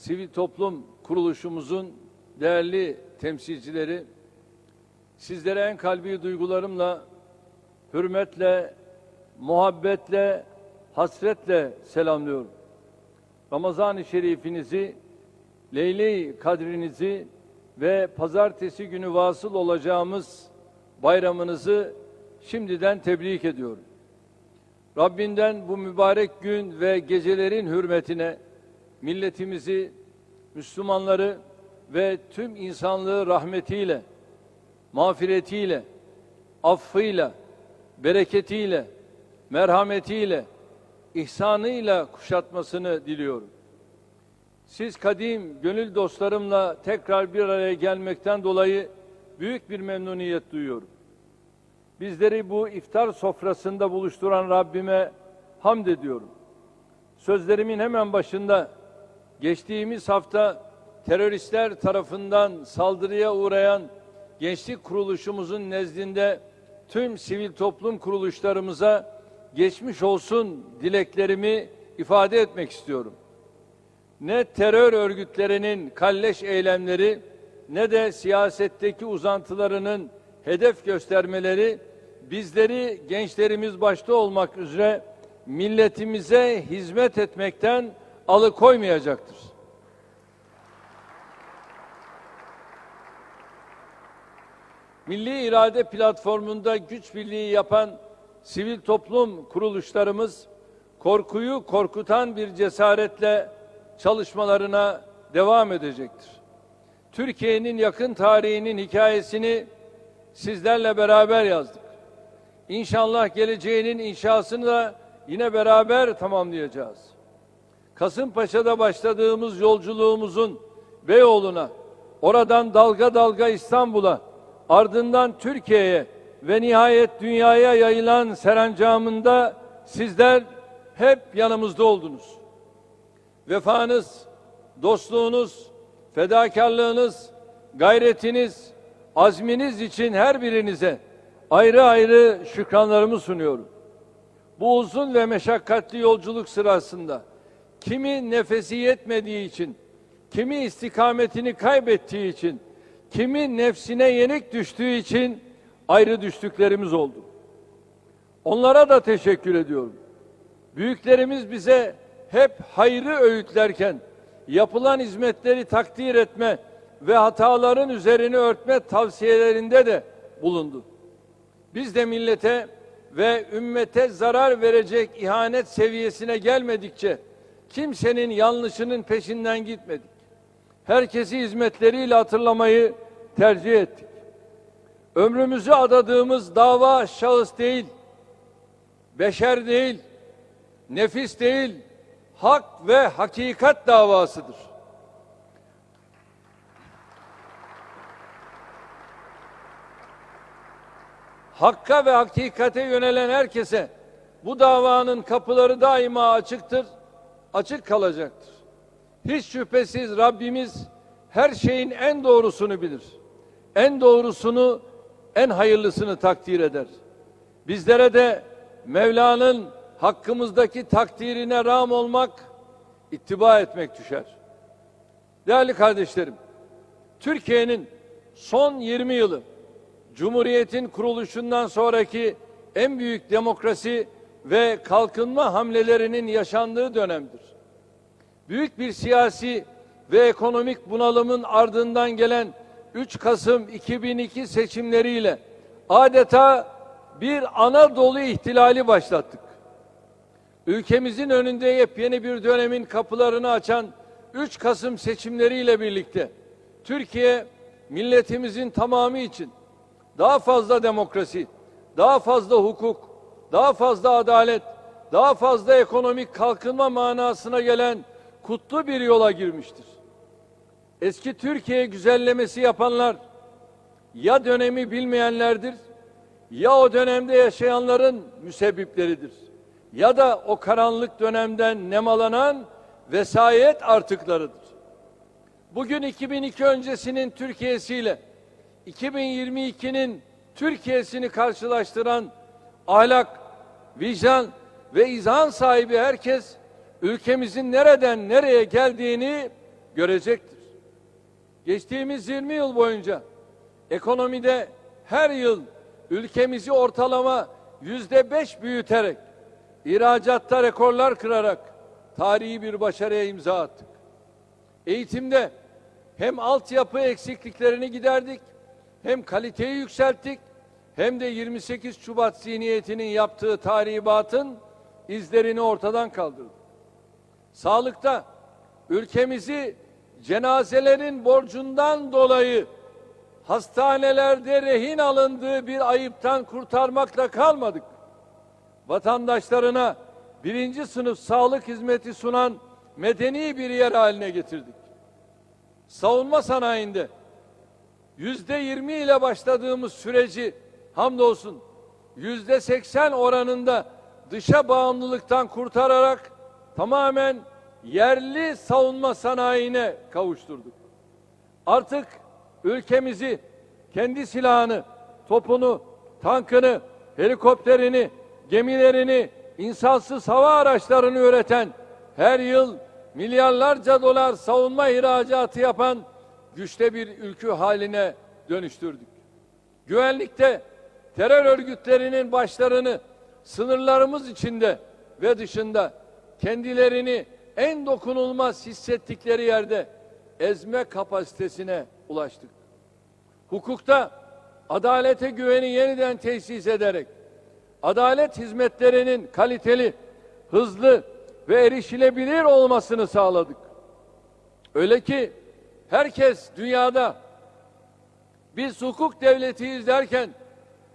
sivil toplum kuruluşumuzun değerli temsilcileri, sizlere en kalbi duygularımla, hürmetle, muhabbetle, hasretle selamlıyorum. Ramazan-ı Şerifinizi, Leyle-i Kadrinizi ve pazartesi günü vasıl olacağımız bayramınızı şimdiden tebrik ediyorum. Rabbinden bu mübarek gün ve gecelerin hürmetine milletimizi, Müslümanları ve tüm insanlığı rahmetiyle, mağfiretiyle, affıyla, bereketiyle, merhametiyle, ihsanıyla kuşatmasını diliyorum. Siz kadim gönül dostlarımla tekrar bir araya gelmekten dolayı büyük bir memnuniyet duyuyorum. Bizleri bu iftar sofrasında buluşturan Rabbime hamd ediyorum. Sözlerimin hemen başında geçtiğimiz hafta teröristler tarafından saldırıya uğrayan gençlik kuruluşumuzun nezdinde tüm sivil toplum kuruluşlarımıza geçmiş olsun dileklerimi ifade etmek istiyorum. Ne terör örgütlerinin kalleş eylemleri ne de siyasetteki uzantılarının hedef göstermeleri bizleri gençlerimiz başta olmak üzere milletimize hizmet etmekten alıkoymayacaktır. Milli İrade Platformu'nda güç birliği yapan sivil toplum kuruluşlarımız korkuyu korkutan bir cesaretle çalışmalarına devam edecektir. Türkiye'nin yakın tarihinin hikayesini sizlerle beraber yazdık. İnşallah geleceğinin inşasını da yine beraber tamamlayacağız. Kasımpaşa'da başladığımız yolculuğumuzun Beyoğlu'na, oradan dalga dalga İstanbul'a, ardından Türkiye'ye ve nihayet dünyaya yayılan serencamında sizler hep yanımızda oldunuz. Vefanız, dostluğunuz, fedakarlığınız, gayretiniz, azminiz için her birinize ayrı ayrı şükranlarımı sunuyorum. Bu uzun ve meşakkatli yolculuk sırasında kimi nefesi yetmediği için, kimi istikametini kaybettiği için, kimi nefsine yenik düştüğü için ayrı düştüklerimiz oldu. Onlara da teşekkür ediyorum. Büyüklerimiz bize hep hayrı öğütlerken yapılan hizmetleri takdir etme ve hataların üzerini örtme tavsiyelerinde de bulundu. Biz de millete ve ümmete zarar verecek ihanet seviyesine gelmedikçe kimsenin yanlışının peşinden gitmedik. Herkesi hizmetleriyle hatırlamayı tercih ettik. Ömrümüzü adadığımız dava şahıs değil, beşer değil, nefis değil, hak ve hakikat davasıdır. Hakka ve hakikate yönelen herkese bu davanın kapıları daima açıktır, açık kalacaktır. Hiç şüphesiz Rabbimiz her şeyin en doğrusunu bilir. En doğrusunu, en hayırlısını takdir eder. Bizlere de Mevla'nın hakkımızdaki takdirine ram olmak, ittiba etmek düşer. Değerli kardeşlerim, Türkiye'nin son 20 yılı Cumhuriyet'in kuruluşundan sonraki en büyük demokrasi ve kalkınma hamlelerinin yaşandığı dönemdir. Büyük bir siyasi ve ekonomik bunalımın ardından gelen 3 Kasım 2002 seçimleriyle adeta bir Anadolu ihtilali başlattık. Ülkemizin önünde yepyeni bir dönemin kapılarını açan 3 Kasım seçimleriyle birlikte Türkiye milletimizin tamamı için daha fazla demokrasi, daha fazla hukuk, daha fazla adalet, daha fazla ekonomik kalkınma manasına gelen kutlu bir yola girmiştir. Eski Türkiye güzellemesi yapanlar ya dönemi bilmeyenlerdir ya o dönemde yaşayanların müsebbipleridir ya da o karanlık dönemden nemalanan vesayet artıklarıdır. Bugün 2002 öncesinin Türkiye'siyle 2022'nin Türkiye'sini karşılaştıran ahlak, vicdan ve izan sahibi herkes ülkemizin nereden nereye geldiğini görecektir. Geçtiğimiz 20 yıl boyunca ekonomide her yıl ülkemizi ortalama yüzde beş büyüterek, ihracatta rekorlar kırarak tarihi bir başarıya imza attık. Eğitimde hem altyapı eksikliklerini giderdik, hem kaliteyi yükselttik, hem de 28 Şubat zihniyetinin yaptığı tahribatın izlerini ortadan kaldırdık. Sağlıkta ülkemizi cenazelerin borcundan dolayı hastanelerde rehin alındığı bir ayıptan kurtarmakla kalmadık. Vatandaşlarına birinci sınıf sağlık hizmeti sunan medeni bir yer haline getirdik. Savunma sanayinde yüzde yirmi ile başladığımız süreci hamdolsun yüzde seksen oranında dışa bağımlılıktan kurtararak tamamen yerli savunma sanayine kavuşturduk. Artık ülkemizi kendi silahını, topunu, tankını, helikopterini, gemilerini, insansız hava araçlarını üreten, her yıl milyarlarca dolar savunma ihracatı yapan güçte bir ülkü haline dönüştürdük. Güvenlikte terör örgütlerinin başlarını sınırlarımız içinde ve dışında kendilerini en dokunulmaz hissettikleri yerde ezme kapasitesine ulaştık. Hukukta adalete güveni yeniden tesis ederek adalet hizmetlerinin kaliteli, hızlı ve erişilebilir olmasını sağladık. Öyle ki herkes dünyada biz hukuk devletiyiz derken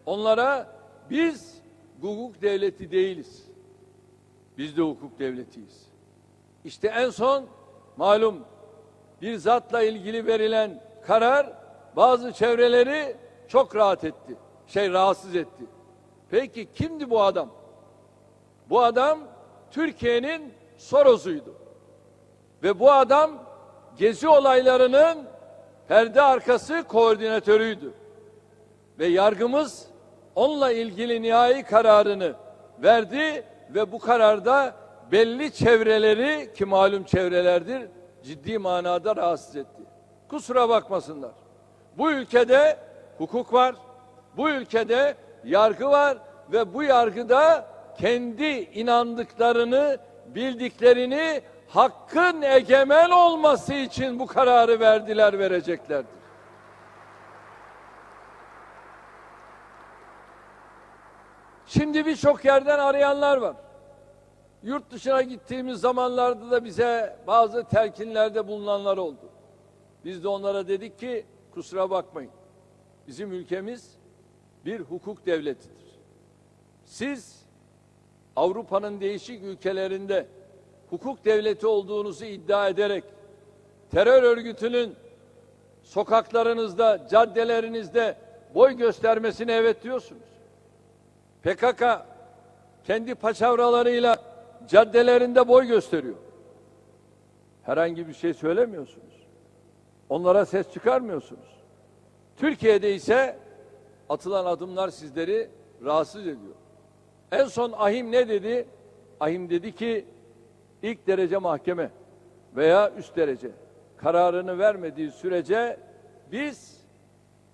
onlara biz hukuk devleti değiliz. Biz de hukuk devletiyiz. İşte en son malum bir zatla ilgili verilen karar bazı çevreleri çok rahat etti. Şey rahatsız etti. Peki kimdi bu adam? Bu adam Türkiye'nin Soros'uydu. Ve bu adam gezi olaylarının perde arkası koordinatörüydü. Ve yargımız onunla ilgili nihai kararını verdi ve bu kararda belli çevreleri ki malum çevrelerdir ciddi manada rahatsız etti. Kusura bakmasınlar. Bu ülkede hukuk var. Bu ülkede yargı var ve bu yargıda kendi inandıklarını, bildiklerini hakkın egemen olması için bu kararı verdiler, vereceklerdir. Şimdi birçok yerden arayanlar var. Yurt dışına gittiğimiz zamanlarda da bize bazı telkinlerde bulunanlar oldu. Biz de onlara dedik ki kusura bakmayın. Bizim ülkemiz bir hukuk devletidir. Siz Avrupa'nın değişik ülkelerinde hukuk devleti olduğunuzu iddia ederek terör örgütünün sokaklarınızda, caddelerinizde boy göstermesine evet diyorsunuz. PKK kendi paçavralarıyla caddelerinde boy gösteriyor. Herhangi bir şey söylemiyorsunuz. Onlara ses çıkarmıyorsunuz. Türkiye'de ise atılan adımlar sizleri rahatsız ediyor. En son Ahim ne dedi? Ahim dedi ki ilk derece mahkeme veya üst derece kararını vermediği sürece biz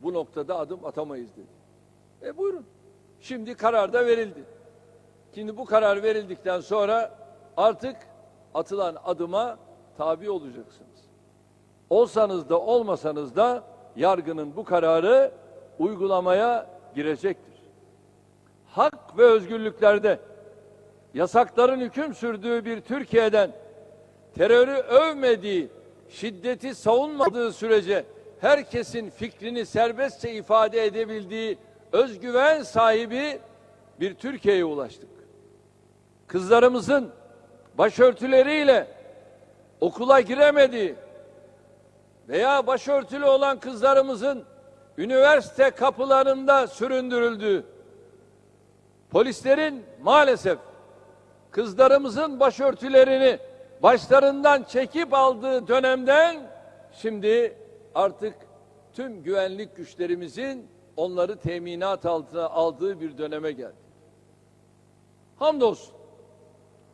bu noktada adım atamayız dedi. E buyurun. Şimdi karar da verildi. Şimdi bu karar verildikten sonra artık atılan adıma tabi olacaksınız. Olsanız da olmasanız da yargının bu kararı uygulamaya girecektir. Hak ve özgürlüklerde yasakların hüküm sürdüğü bir Türkiye'den terörü övmediği, şiddeti savunmadığı sürece herkesin fikrini serbestçe ifade edebildiği özgüven sahibi bir Türkiye'ye ulaştık. Kızlarımızın başörtüleriyle okula giremediği veya başörtülü olan kızlarımızın üniversite kapılarında süründürüldüğü, polislerin maalesef kızlarımızın başörtülerini başlarından çekip aldığı dönemden şimdi artık tüm güvenlik güçlerimizin onları teminat altına aldığı bir döneme geldi. Hamdolsun.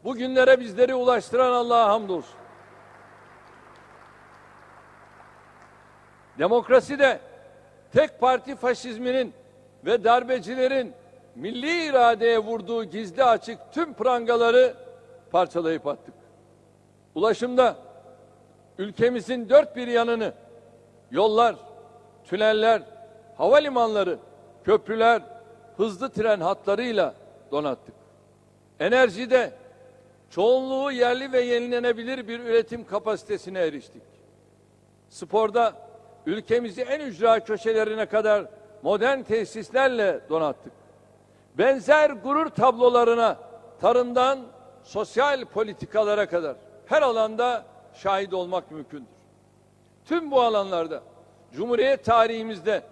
Bugünlere bizleri ulaştıran Allah'a hamdolsun. Demokrasi de tek parti faşizminin ve darbecilerin milli iradeye vurduğu gizli açık tüm prangaları parçalayıp attık. Ulaşımda ülkemizin dört bir yanını yollar, tüneller, havalimanları, köprüler, hızlı tren hatlarıyla donattık. Enerjide çoğunluğu yerli ve yenilenebilir bir üretim kapasitesine eriştik. Sporda ülkemizi en ücra köşelerine kadar modern tesislerle donattık. Benzer gurur tablolarına tarımdan sosyal politikalara kadar her alanda şahit olmak mümkündür. Tüm bu alanlarda Cumhuriyet tarihimizde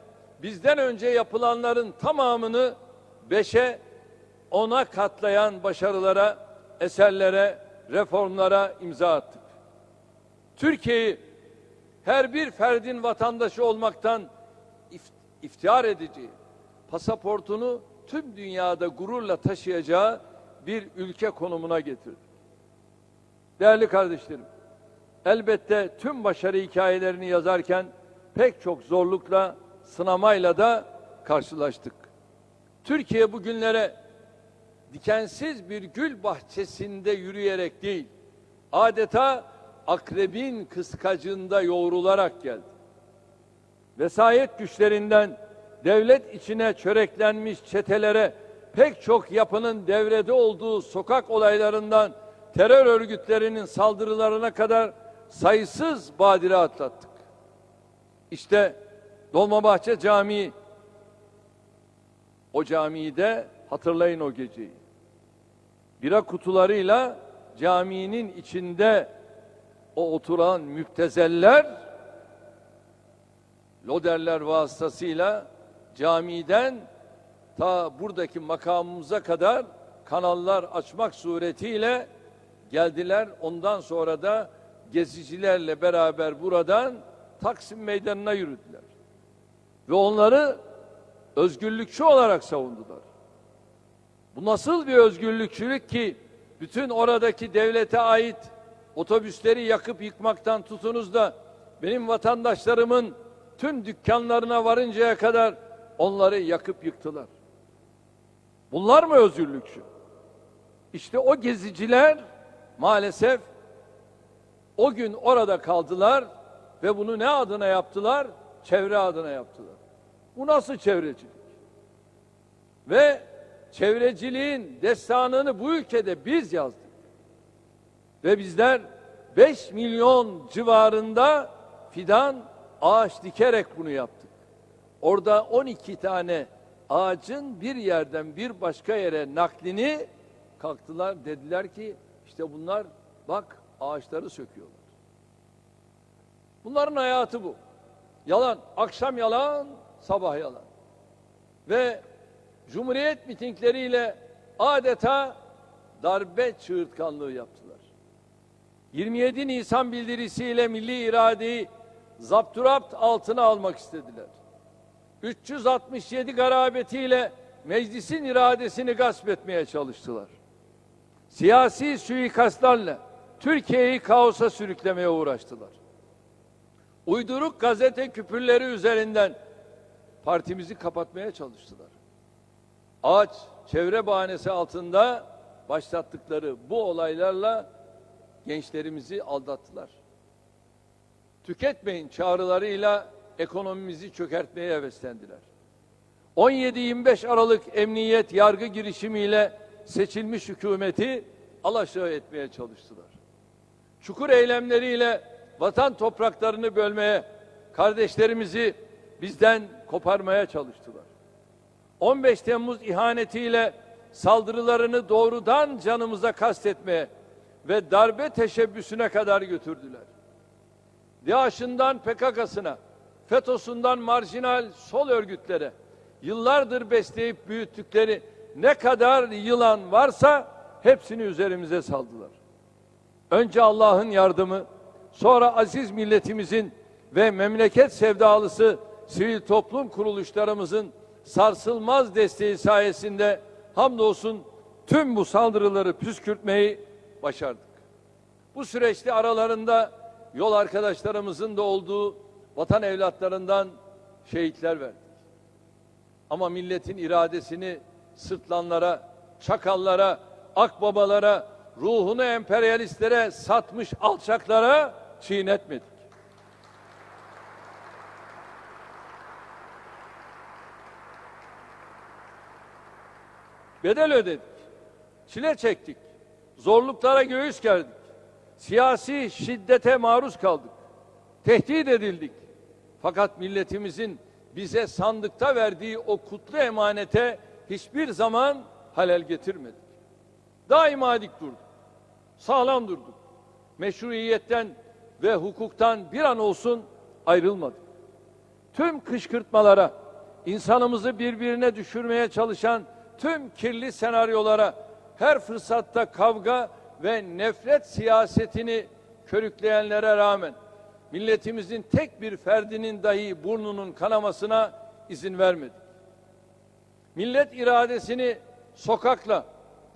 bizden önce yapılanların tamamını beşe, ona katlayan başarılara, eserlere, reformlara imza attık. Türkiye'yi her bir ferdin vatandaşı olmaktan if- iftihar edeceği, pasaportunu tüm dünyada gururla taşıyacağı bir ülke konumuna getirdik. Değerli kardeşlerim, elbette tüm başarı hikayelerini yazarken pek çok zorlukla, sınamayla da karşılaştık. Türkiye bugünlere dikensiz bir gül bahçesinde yürüyerek değil, adeta akrebin kıskacında yoğrularak geldi. Vesayet güçlerinden devlet içine çöreklenmiş çetelere pek çok yapının devrede olduğu sokak olaylarından terör örgütlerinin saldırılarına kadar sayısız badire atlattık. İşte Dolmabahçe Camii o camiyi de hatırlayın o geceyi. Bira kutularıyla caminin içinde o oturan müptezeller loderler vasıtasıyla camiden ta buradaki makamımıza kadar kanallar açmak suretiyle geldiler. Ondan sonra da gezicilerle beraber buradan Taksim Meydanı'na yürüdüler. Ve onları özgürlükçü olarak savundular. Bu nasıl bir özgürlükçülük ki bütün oradaki devlete ait otobüsleri yakıp yıkmaktan tutunuz da benim vatandaşlarımın tüm dükkanlarına varıncaya kadar onları yakıp yıktılar. Bunlar mı özgürlükçü? İşte o geziciler maalesef o gün orada kaldılar ve bunu ne adına yaptılar? Çevre adına yaptılar. Bu nasıl çevrecilik? Ve çevreciliğin destanını bu ülkede biz yazdık. Ve bizler 5 milyon civarında fidan ağaç dikerek bunu yaptık. Orada 12 tane ağacın bir yerden bir başka yere naklini kalktılar dediler ki işte bunlar bak ağaçları söküyorlar. Bunların hayatı bu. Yalan, akşam yalan, sabah yalan. Ve Cumhuriyet mitingleriyle adeta darbe çığırtkanlığı yaptılar. 27 Nisan bildirisiyle milli iradeyi zapturapt altına almak istediler. 367 garabetiyle meclisin iradesini gasp etmeye çalıştılar. Siyasi suikastlarla Türkiye'yi kaosa sürüklemeye uğraştılar. Uyduruk gazete küpürleri üzerinden partimizi kapatmaya çalıştılar. Ağaç çevre bahanesi altında başlattıkları bu olaylarla gençlerimizi aldattılar. Tüketmeyin çağrılarıyla ekonomimizi çökertmeye heveslendiler. 17-25 Aralık emniyet yargı girişimiyle seçilmiş hükümeti alaşağı etmeye çalıştılar. Çukur eylemleriyle vatan topraklarını bölmeye, kardeşlerimizi bizden koparmaya çalıştılar. 15 Temmuz ihanetiyle saldırılarını doğrudan canımıza kastetmeye ve darbe teşebbüsüne kadar götürdüler. DAEŞ'ından PKK'sına, FETÖ'sünden marjinal sol örgütlere yıllardır besleyip büyüttükleri ne kadar yılan varsa hepsini üzerimize saldılar. Önce Allah'ın yardımı, sonra aziz milletimizin ve memleket sevdalısı sivil toplum kuruluşlarımızın sarsılmaz desteği sayesinde hamdolsun tüm bu saldırıları püskürtmeyi başardık. Bu süreçte aralarında yol arkadaşlarımızın da olduğu vatan evlatlarından şehitler verdik. Ama milletin iradesini sırtlanlara, çakallara, akbabalara, ruhunu emperyalistlere satmış alçaklara çiğnetmedik. Bedel ödedik. Çile çektik. Zorluklara göğüs gerdik. Siyasi şiddete maruz kaldık. Tehdit edildik. Fakat milletimizin bize sandıkta verdiği o kutlu emanete hiçbir zaman halel getirmedik. Daima dik durduk. Sağlam durduk. Meşruiyetten ve hukuktan bir an olsun ayrılmadık. Tüm kışkırtmalara, insanımızı birbirine düşürmeye çalışan tüm kirli senaryolara, her fırsatta kavga ve nefret siyasetini körükleyenlere rağmen milletimizin tek bir ferdinin dahi burnunun kanamasına izin vermedik. Millet iradesini sokakla,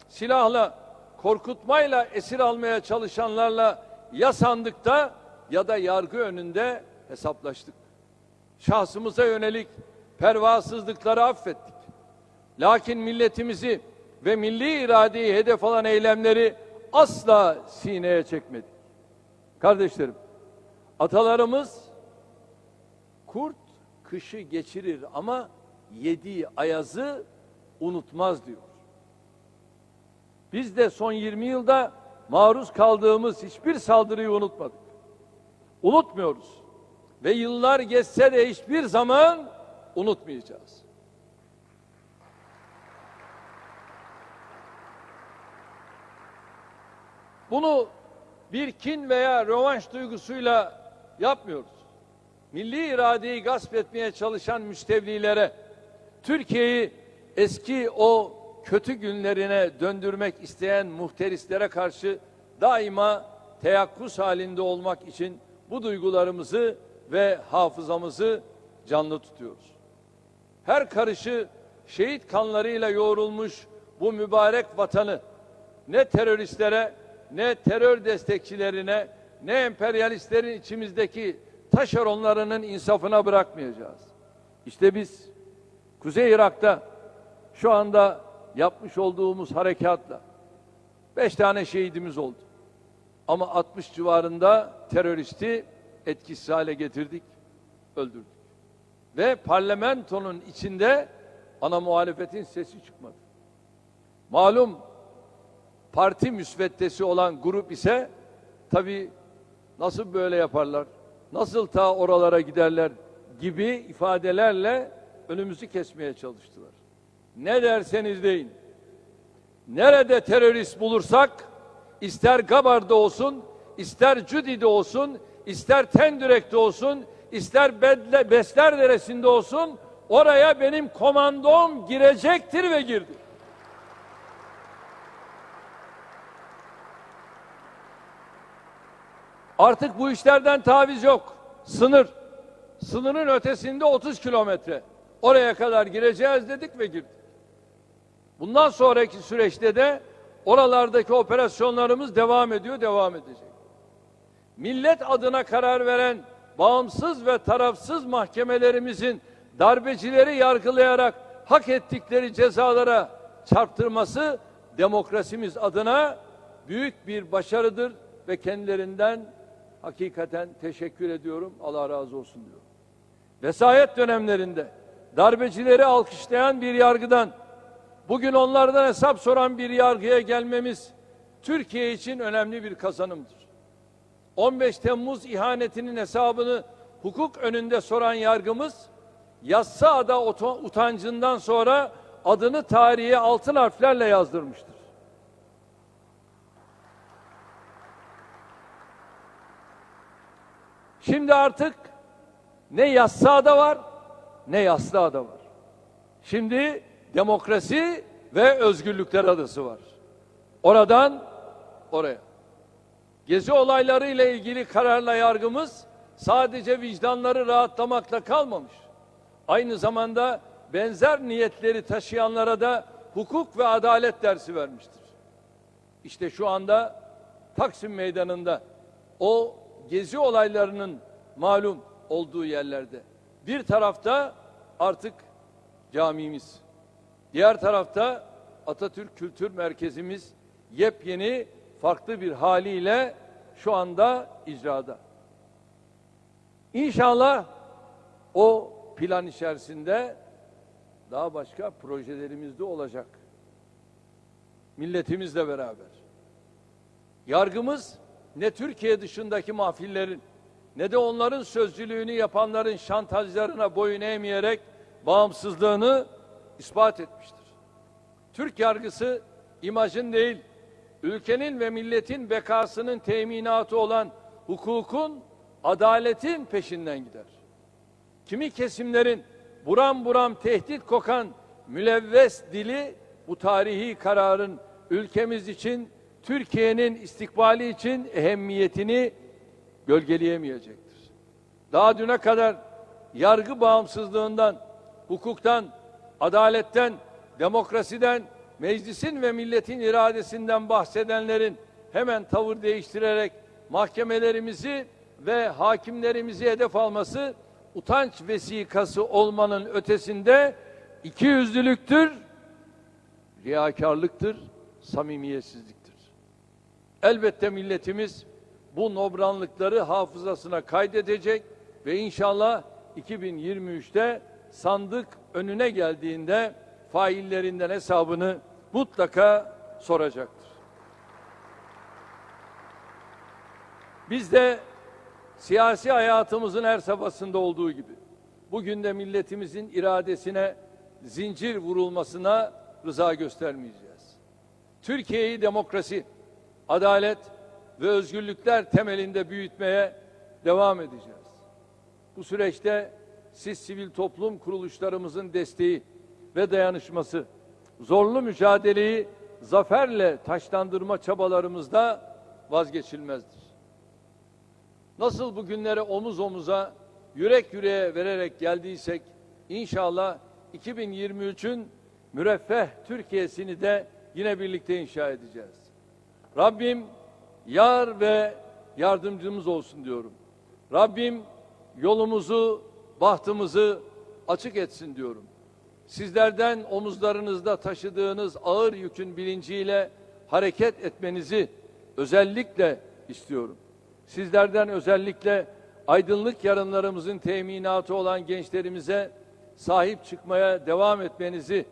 silahla, korkutmayla esir almaya çalışanlarla ya sandıkta ya da yargı önünde hesaplaştık. Şahsımıza yönelik pervasızlıkları affettik. Lakin milletimizi ve milli iradeyi hedef alan eylemleri asla sineye çekmedik. Kardeşlerim, atalarımız kurt kışı geçirir ama yediği ayazı unutmaz diyor. Biz de son 20 yılda maruz kaldığımız hiçbir saldırıyı unutmadık. Unutmuyoruz. Ve yıllar geçse de hiçbir zaman unutmayacağız. Bunu bir kin veya rövanş duygusuyla yapmıyoruz. Milli iradeyi gasp etmeye çalışan müstevlilere, Türkiye'yi eski o kötü günlerine döndürmek isteyen muhterislere karşı daima teyakkuz halinde olmak için bu duygularımızı ve hafızamızı canlı tutuyoruz. Her karışı şehit kanlarıyla yoğrulmuş bu mübarek vatanı ne teröristlere ne terör destekçilerine ne emperyalistlerin içimizdeki taşeronlarının insafına bırakmayacağız. İşte biz Kuzey Irak'ta şu anda yapmış olduğumuz harekatla beş tane şehidimiz oldu. Ama 60 civarında teröristi etkisiz hale getirdik, öldürdük. Ve parlamentonun içinde ana muhalefetin sesi çıkmadı. Malum parti müsveddesi olan grup ise tabi nasıl böyle yaparlar, nasıl ta oralara giderler gibi ifadelerle önümüzü kesmeye çalıştılar. Ne derseniz deyin. Nerede terörist bulursak ister Gabar'da olsun, ister Cüdi'de olsun, ister Tendürek'te olsun, ister Bedle, Besler Deresi'nde olsun oraya benim komandom girecektir ve girdi. Artık bu işlerden taviz yok. Sınır. Sınırın ötesinde 30 kilometre. Oraya kadar gireceğiz dedik ve girdik. Bundan sonraki süreçte de oralardaki operasyonlarımız devam ediyor, devam edecek. Millet adına karar veren bağımsız ve tarafsız mahkemelerimizin darbecileri yargılayarak hak ettikleri cezalara çarptırması demokrasimiz adına büyük bir başarıdır ve kendilerinden hakikaten teşekkür ediyorum. Allah razı olsun diyorum. Vesayet dönemlerinde darbecileri alkışlayan bir yargıdan bugün onlardan hesap soran bir yargıya gelmemiz Türkiye için önemli bir kazanımdır. 15 Temmuz ihanetinin hesabını hukuk önünde soran yargımız Yassıada utancından sonra adını tarihe altın harflerle yazdırmıştır. Şimdi artık ne Yassıada var ne Yassıada var. Şimdi demokrasi ve özgürlükler adası var. Oradan oraya. Gezi olayları ile ilgili kararla yargımız sadece vicdanları rahatlamakla kalmamış. Aynı zamanda benzer niyetleri taşıyanlara da hukuk ve adalet dersi vermiştir. İşte şu anda Taksim Meydanı'nda o gezi olaylarının malum olduğu yerlerde. Bir tarafta artık camimiz. Diğer tarafta Atatürk Kültür Merkezimiz yepyeni farklı bir haliyle şu anda icrada. İnşallah o plan içerisinde daha başka projelerimiz de olacak. Milletimizle beraber. Yargımız ne Türkiye dışındaki mahfillerin ne de onların sözcülüğünü yapanların şantajlarına boyun eğmeyerek bağımsızlığını ispat etmiştir. Türk yargısı imajın değil, ülkenin ve milletin bekasının teminatı olan hukukun, adaletin peşinden gider. Kimi kesimlerin buram buram tehdit kokan mülevves dili bu tarihi kararın ülkemiz için, Türkiye'nin istikbali için ehemmiyetini gölgeleyemeyecektir. Daha düne kadar yargı bağımsızlığından, hukuktan, adaletten, demokrasiden, meclisin ve milletin iradesinden bahsedenlerin hemen tavır değiştirerek mahkemelerimizi ve hakimlerimizi hedef alması utanç vesikası olmanın ötesinde ikiyüzlülüktür, riyakarlıktır, samimiyetsizliktir. Elbette milletimiz bu nobranlıkları hafızasına kaydedecek ve inşallah 2023'te sandık önüne geldiğinde faillerinden hesabını mutlaka soracaktır. Biz de siyasi hayatımızın her safhasında olduğu gibi bugün de milletimizin iradesine zincir vurulmasına rıza göstermeyeceğiz. Türkiye'yi demokrasi, adalet ve özgürlükler temelinde büyütmeye devam edeceğiz. Bu süreçte siz sivil toplum kuruluşlarımızın desteği ve dayanışması, zorlu mücadeleyi zaferle taşlandırma çabalarımızda vazgeçilmezdir. Nasıl bu günlere omuz omuza, yürek yüreğe vererek geldiysek, inşallah 2023'ün müreffeh Türkiye'sini de yine birlikte inşa edeceğiz. Rabbim yar ve yardımcımız olsun diyorum. Rabbim yolumuzu, bahtımızı açık etsin diyorum. Sizlerden omuzlarınızda taşıdığınız ağır yükün bilinciyle hareket etmenizi özellikle istiyorum. Sizlerden özellikle aydınlık yarınlarımızın teminatı olan gençlerimize sahip çıkmaya devam etmenizi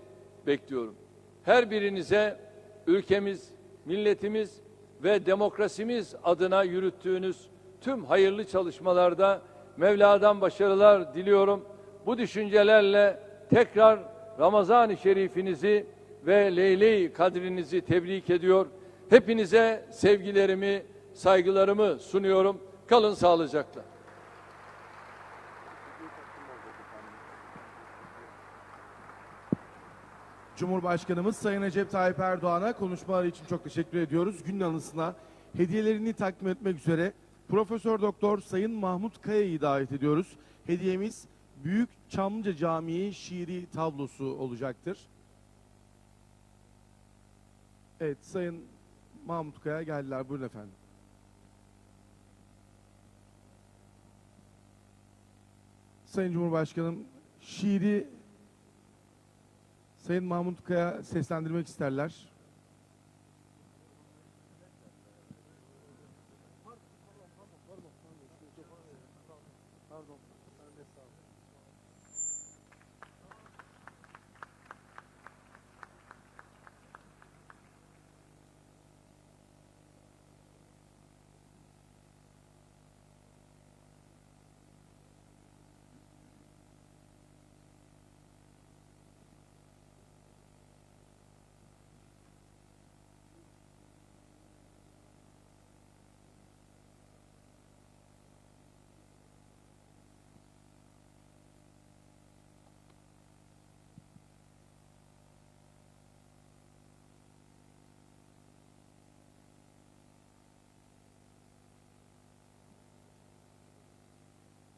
bekliyorum. Her birinize ülkemiz, milletimiz ve demokrasimiz adına yürüttüğünüz tüm hayırlı çalışmalarda Mevla'dan başarılar diliyorum. Bu düşüncelerle tekrar Ramazan-ı Şerifinizi ve Leyle-i Kadrinizi tebrik ediyor. Hepinize sevgilerimi, saygılarımı sunuyorum. Kalın sağlıcakla. Cumhurbaşkanımız Sayın Recep Tayyip Erdoğan'a konuşmaları için çok teşekkür ediyoruz. Günün anısına hediyelerini takdim etmek üzere Profesör Doktor Sayın Mahmut Kaya'yı davet ediyoruz. Hediyemiz Büyük Çamlıca Camii şiiri tablosu olacaktır. Evet Sayın Mahmut Kaya geldiler. Buyurun efendim. Sayın Cumhurbaşkanım şiiri Sayın Mahmut Kaya seslendirmek isterler.